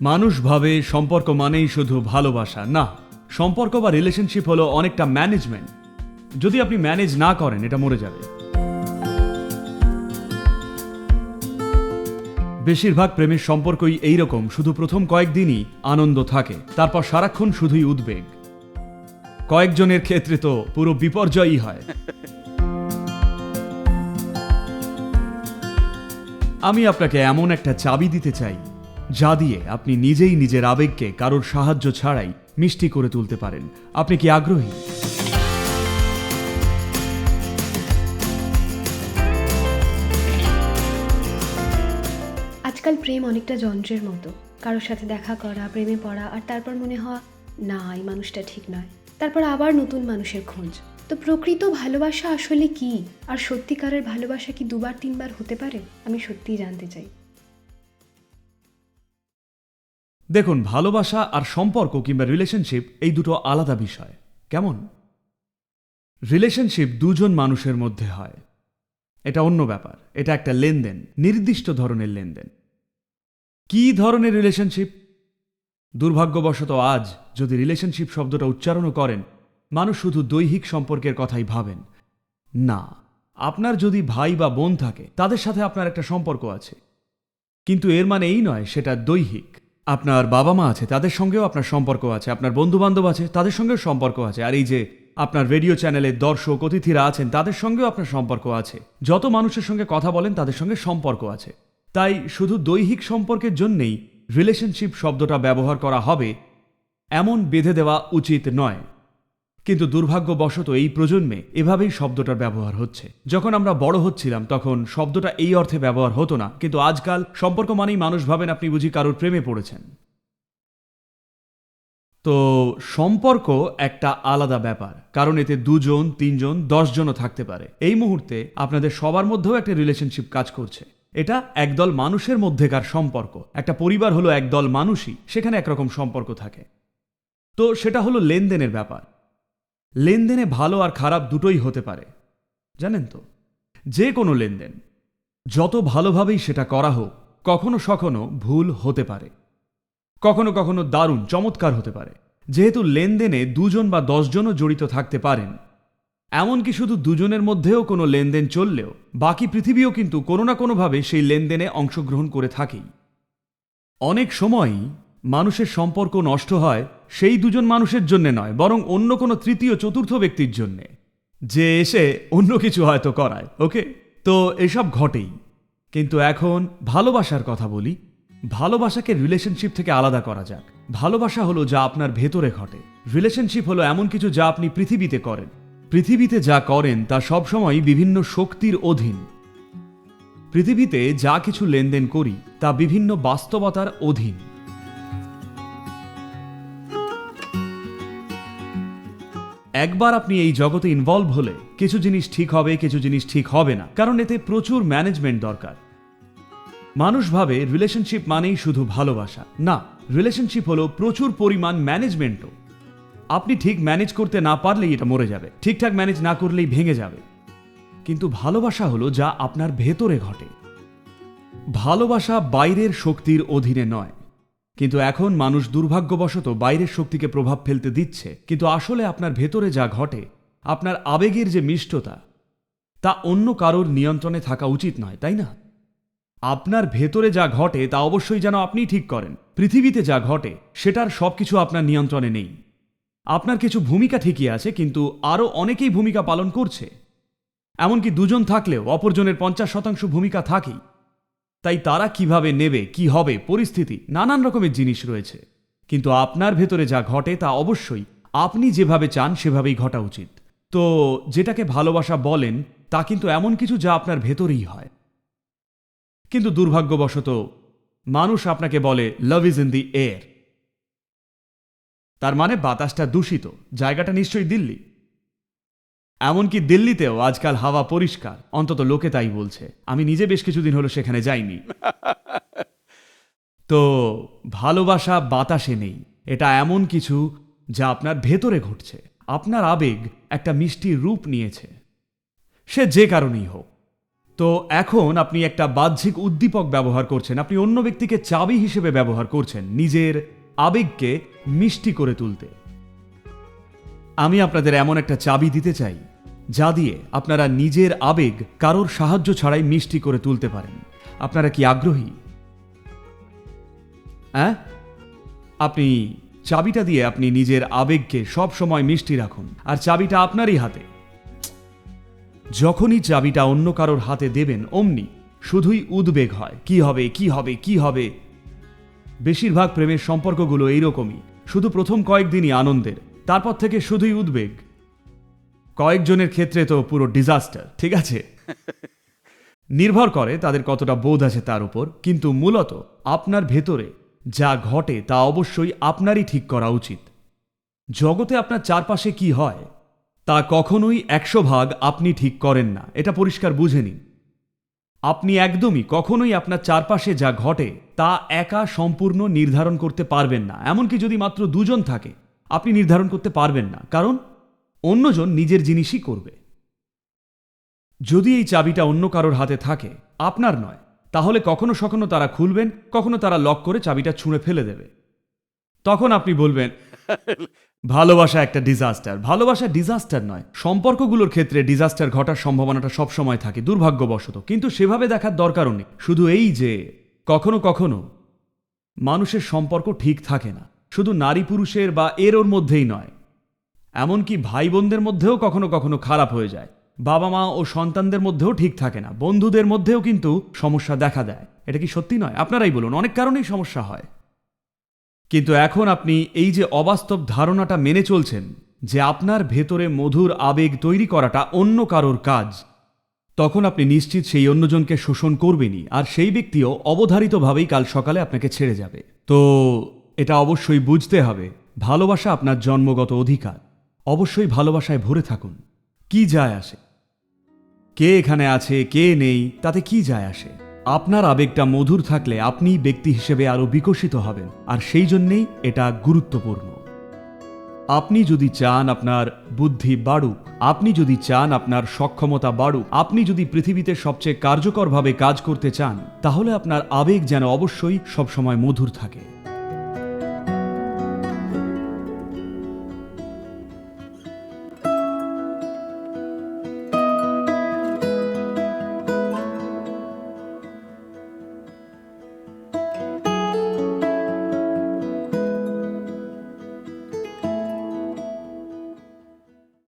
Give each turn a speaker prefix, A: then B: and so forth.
A: মানুষ ভাবে সম্পর্ক মানেই শুধু ভালোবাসা। না, সম্পর্ক বা রিলেশনশিপ হলো অনেকটা ম্যানেজমেন্ট যদি আপনি ম্যানেজ না করেন, এটা মরে যাবে। বেশিরভাগ প্রেমের সম্পর্কই এইরকম, শুধু প্রথম কয়েকদিনই আনন্দ থাকে, তারপর সারাক্ষণ শুধুই উদ্বেগ। কয়েকজনের ক্ষেত্রে তো পুরো বিপর্যয়ই হয়। আমি আপনাকে এমন একটা চাবি দিতে চাই। যা দিয়ে আপনি নিজেই নিজের আবেগকে কারোর সাহায্য ছাড়াই মিষ্টি করে তুলতে পারেন। আপনি কি আগ্রহী?
B: আজকাল প্রেম অনেকটা যন্ত্রের মতো। কারোর সাথে দেখা করা, প্রেমে পড়া আর তারপর মনে হওয়া, না, এই মানুষটা ঠিক নয়। তারপর আবার নতুন মানুষের খোঁজ। তো প্রকৃত ভালোবাসা আসলে কি? আর সত্যিকারের ভালোবাসা কি দুবার, তিনবার হতে পারে? আমি সত্যিই জানতে চাই।
A: দেখুন, ভালোবাসা আর সম্পর্ক কিংবা রিলেশনশিপ এই দুটো আলাদা বিষয়। কেমন? রিলেশনশিপ দুজন মানুষের মধ্যে হয়। এটা অন্য ব্যাপার, এটা একটা লেনদেন, নির্দিষ্ট ধরনের লেনদেন। কি ধরনের রিলেশনশিপ দুর্ভাগ্যবশত আজ যদি রিলেশনশিপ শব্দটা উচ্চারণও করেন, মানুষ শুধু দৈহিক সম্পর্কের কথাই ভাবেন। না, আপনার যদি ভাই বা বোন থাকে, তাদের সাথে আপনার একটা সম্পর্ক আছে। কিন্তু এর মানে এই নয়, সেটা দৈহিক। আপনার বাবা মা আছে, তাদের সঙ্গেও আপনার সম্পর্ক আছে, আপনার বন্ধু বান্ধব আছে, তাদের সঙ্গেও সম্পর্ক আছে। আর এই যে আপনার রেডিও চ্যানেলের দর্শক, অতিথিরা আছেন, তাদের সঙ্গেও আপনার সম্পর্ক আছে। যত মানুষের সঙ্গে কথা বলেন, তাদের সঙ্গে সম্পর্ক আছে। তাই শুধু দৈহিক সম্পর্কের জন্যেই রিলেশনশিপ শব্দটা ব্যবহার করা হবে, এমন বেঁধে দেওয়া উচিত নয়। কিন্তু দুর্ভাগ্যবশত এই প্রজন্মে এভাবেই শব্দটার ব্যবহার হচ্ছে। যখন আমরা বড় হচ্ছিলাম, তখন শব্দটা এই অর্থে ব্যবহার হতো না, কিন্তু আজকাল সম্পর্ক মানেই মানুষ ভাবেন আপনি বুঝি কারোর প্রেমে পড়েছেন। তো সম্পর্ক একটা আলাদা ব্যাপার, কারণ এতে দুজন, তিনজন, দশজনও থাকতে পারে। এই মুহূর্তে আপনাদের সবার মধ্যেও একটা রিলেশনশিপ কাজ করছে। এটা একদল মানুষের মধ্যেকার সম্পর্ক। একটা পরিবার হলো একদল মানুষই, সেখানে একরকম সম্পর্ক থাকে। তো সেটা হলো লেনদেনের ব্যাপার। লেনদেনে ভালো আর খারাপ দুটোই হতে পারে। জানেন তো? যে কোনো লেনদেন, যত ভালোভাবেই সেটা করা হোক, কখনো সখনো ভুল হতে পারে। কখনো কখনো দারুণ, চমৎকার হতে পারে। যেহেতু লেনদেনে দুজন বা দশজনও জড়িত থাকতে পারেন, এমনকি শুধু দুজনের মধ্যেও কোনো লেনদেন চললেও, বাকি পৃথিবীও কিন্তু কোনো না কোনোভাবে সেই লেনদেনে অংশগ্রহণ করে থাকেই। অনেক সময়ই মানুষের সম্পর্ক নষ্ট হয় সেই দুজন মানুষের জন্য নয়, বরং অন্য কোনো তৃতীয়, চতুর্থ ব্যক্তির জন্যে। যে এসে অন্য কিছু হয়তো করায়, ওকে? তো এসব ঘটেই। কিন্তু এখন ভালোবাসার কথা বলি। ভালোবাসাকে রিলেশনশিপ থেকে আলাদা করা যাক। ভালোবাসা হলো যা আপনার ভেতরে ঘটে। রিলেশনশিপ হলো এমন কিছু যা আপনি পৃথিবীতে করেন। পৃথিবীতে যা করেন তা সবসময় বিভিন্ন শক্তির অধীন। পৃথিবীতে যা কিছু লেনদেন করি তা বিভিন্ন বাস্তবতার অধীন। একবার আপনি এই জগতে ইনভলভ হলে কিছু জিনিস ঠিক হবে, কিছু জিনিস ঠিক হবে না। কারণ এতে প্রচুর ম্যানেজমেন্ট দরকার। মানুষ ভাবে রিলেশনশিপ মানেই শুধু ভালোবাসা। না রিলেশনশিপ হলো প্রচুর পরিমাণ ম্যানেজমেন্টও আপনি ঠিক ম্যানেজ করতে না পারলেই এটা মরে যাবে। ঠিকঠাক ম্যানেজ না করলেই ভেঙে যাবে। কিন্তু ভালোবাসা হলো যা আপনার ভেতরে ঘটে। ভালোবাসা বাইরের শক্তির অধীনে নয়। কিন্তু এখন মানুষ দুর্ভাগ্যবশত বাইরের শক্তিকে প্রভাব ফেলতে দিচ্ছে। কিন্তু আসলে আপনার ভেতরে যা ঘটে, আপনার আবেগের যে মিষ্টতা, তা অন্য কারোর নিয়ন্ত্রণে থাকা উচিত নয়, তাই না? আপনার ভেতরে যা ঘটে, তা অবশ্যই যেন আপনি ঠিক করেন। পৃথিবীতে যা ঘটে, সেটার সবকিছু আপনার নিয়ন্ত্রণে নেই। আপনার কিছু ভূমিকা ঠিকই আছে, কিন্তু আরও অনেকেই ভূমিকা পালন করছে। এমনকি দুজন থাকলেও অপরজনের পঞ্চাশ শতাংশ ভূমিকা থাকেই। তাই তারা কীভাবে নেবে, কি হবে, পরিস্থিতি, নানান রকমের জিনিস রয়েছে। কিন্তু আপনার ভেতরে যা ঘটে তা অবশ্যই আপনি যেভাবে চান সেভাবেই ঘটা উচিত। তো যেটাকে ভালোবাসা বলেন, তা কিন্তু এমন কিছু যা আপনার ভেতরেই হয়। কিন্তু দুর্ভাগ্যবশত মানুষ আপনাকে বলে love is in the air তার মানে বাতাসটা দূষিত। জায়গাটা নিশ্চয়ই দিল্লি। এমনকি দিল্লিতেও আজকাল হাওয়া পরিষ্কার। অন্তত লোকে তাই বলছে। আমি নিজে বেশ কিছুদিন হলো সেখানে যাইনি। তো ভালোবাসা বাতাসে নেই। এটা এমন কিছু যা আপনার ভেতরে ঘটছে আপনার আবেগ একটা মিষ্টি রূপ নিয়েছে। সে যে কারণেই হোক। তো এখন আপনি একটা বাহ্যিক উদ্দীপক ব্যবহার করছেন। আপনি অন্য ব্যক্তিকে চাবি হিসেবে ব্যবহার করছেন নিজের আবেগকে মিষ্টি করে তুলতে। আমি আপনাদের এমন একটা চাবি দিতে চাই, যা দিয়ে আপনারা নিজের আবেগ কারোর সাহায্য ছাড়াই মিষ্টি করে তুলতে পারেন। আপনারা কি আগ্রহী? হ্যাঁ আপনি চাবিটা দিয়ে আপনি নিজের আবেগকে সব সময় মিষ্টি রাখুন, আর চাবিটা আপনারই হাতে। যখনই চাবিটা অন্য কারোর হাতে দেবেন, অমনি শুধুই উদ্বেগ হয়, কি হবে কি হবে কি হবে? বেশিরভাগ প্রেমের সম্পর্কগুলো এইরকমই, শুধু প্রথম কয়েকদিনই আনন্দের। তারপর থেকে শুধুই উদ্বেগ। কয়েকজনের ক্ষেত্রে তো পুরো ডিজাস্টার ঠিক আছে? নির্ভর করে তাদের কতটা বোধ আছে তার উপর, কিন্তু মূলত আপনার ভেতরে যা ঘটে তা অবশ্যই আপনারই ঠিক করা উচিত। জগতে আপনার চারপাশে কি হয়, তা কখনোই একশো ভাগ আপনি ঠিক করেন না, এটা পরিষ্কার বুঝে নিন। আপনি একদমই কখনোই আপনার চারপাশে যা ঘটে তা একা সম্পূর্ণ নির্ধারণ করতে পারবেন না, এমনকি যদি মাত্র দুজন থাকে আপনি নির্ধারণ করতে পারবেন না, কারণ অন্যজন নিজের জিনিসই করবে। যদি এই চাবিটা অন্য কারোর হাতে থাকে, আপনার নয়, তাহলে কখনো সখনো তারা খুলবেন, কখনো তারা লক করে চাবিটা ছুঁড়ে ফেলে দেবে। তখন আপনি বলবেন, ভালোবাসা একটা ডিজাস্টার। ভালোবাসা ডিজাস্টার নয়, সম্পর্কগুলোর ক্ষেত্রে ডিজাস্টার ঘটার সম্ভাবনাটা সবসময় থাকে, দুর্ভাগ্যবশত। কিন্তু সেভাবে দেখার দরকারও নেই। শুধু এই যে, কখনো কখনো মানুষের সম্পর্ক ঠিক থাকে না। শুধু নারী পুরুষের বা এর ওর মধ্যেই নয়, এমনকি ভাই বোনদের মধ্যেও কখনো কখনো খারাপ হয়ে যায়। বাবা মা ও সন্তানদের মধ্যেও ঠিক থাকে না। বন্ধুদের মধ্যেও কিন্তু সমস্যা দেখা দেয়। এটা কি সত্যি নয়? আপনারাই বলুন, অনেক কারণেই সমস্যা হয়। কিন্তু এখন আপনি এই যে অবাস্তব ধারণাটা মেনে চলছেন যে আপনার ভেতরে মধুর আবেগ তৈরি করাটা অন্য কারোর কাজ, তখন আপনি নিশ্চিত সেই অন্যজনকে শোষণ করবেনই, আর সেই ব্যক্তিও অবধারিতভাবেই কাল সকালে আপনাকে ছেড়ে যাবে। তো এটা অবশ্যই বুঝতে হবে। ভালোবাসা আপনার জন্মগত অধিকার। অবশ্যই ভালোবাসায় ভরে থাকুন। কি যায় আসে? কে এখানে আছে, কে নেই, তাতে কি যায় আসে? আপনার আবেগটা মধুর থাকলে আপনি ব্যক্তি হিসেবে আরও বিকশিত হবেন, আর সেই জন্যেই এটা গুরুত্বপূর্ণ। আপনি যদি চান আপনার বুদ্ধি বাড়ুক, আপনি যদি চান আপনার সক্ষমতা বাড়ুক, আপনি যদি পৃথিবীতে সবচেয়ে কার্যকরভাবে কাজ করতে চান, তাহলে আপনার আবেগ যেন অবশ্যই সবসময় মধুর থাকে।